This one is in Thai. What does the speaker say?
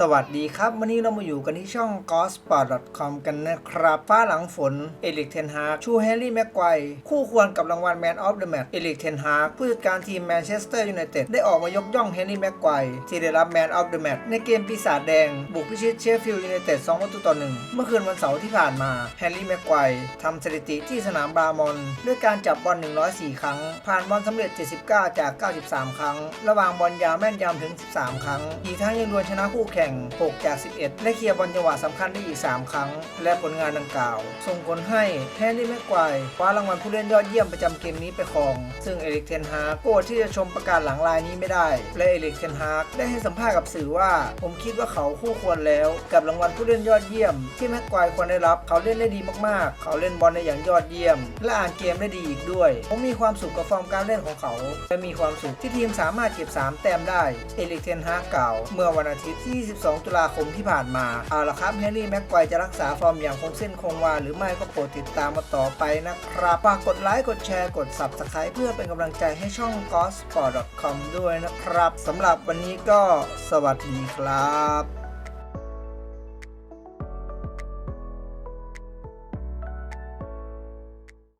สวัสดีครับ วันนี้เรามาอยู่กันที่ช่อง g o s p o r t c o m กันนะครับ ฟ้าหลังฝน เอลิกเทนฮากชูแฮร์รี่แม็กไกวคู่ควรกับรางวัล Man of the Match เอลิกเทนฮากผู้จัดการทีมแมนเชสเตอร์ยูไนเต็ดได้ออกมายกย่องแฮร์รี่แม็กไกวที่ได้รับ Man of the Match ในเกมปีศาจแดง บุกพิชิตเชฟฟิลด์ยูไนเต็ด2ประตูต่อหนึ่งเมื่อคืนวันเสาร์ที่ผ่านมาแฮร์รี่แม็กไกวทำสถิติที่สนามบรามอนด้วยการจับบอล104 ครั้ง ผ่านบอลสำเร็จ 79 จาก 93 ครั้ง ระหว่างบอลยาวแม่นยำถึง 13 ครั้งอีกทั้งยังดวลชนะคู่แข่งแข่ง 6 จาก 11 และเคลียร์บอลจังหวะสำคัญได้อีก 3 ครั้ง และผลงานดังกล่าว ส่งผลให้แฮร์รี่แม็กไกวร์คว้ารางวัลผู้เล่นยอดเยี่ยมประจำเกมนี้ไปครอง ซึ่งเอริกเทนฮากโกรธที่จะชมประกาศหลังลายนี้ไม่ได้ และเอริกเทนฮากได้ให้สัมภาษณ์กับสื่อว่า ผมคิดว่าเขาคู่ควรแล้ว กับรางวัลผู้เล่นยอดเยี่ยม ที่แม็กไกวควรได้รับ เขาเล่นได้ดีมากๆ เขาเล่นบอลได้อย่างยอดเยี่ยม และอ่านเกมได้ดีอีกด้วย ผมมีความสุขกับฟอร์มการเล่นของเขา และมีความสุขที่ทีมสามารถเก็บ 3 แต้มได้ เอริกเทนฮากกล่าว เมื่อวันอาทิตย์ที่22 ตุลาคมที่ผ่านมา เอาละครับแฮร์รี่แม็กไกวร์จะรักษาฟอร์มอย่างคงเส้นคงวาหรือไม่ก็โปรดติดตามมาต่อไปนะครับฝากกดไลค์กดแชร์กด Subscribe เพื่อเป็นกำลังใจให้ช่อง g o s p o r t c o m ด้วยนะครับสำหรับวันนี้ก็สวัสดีครับ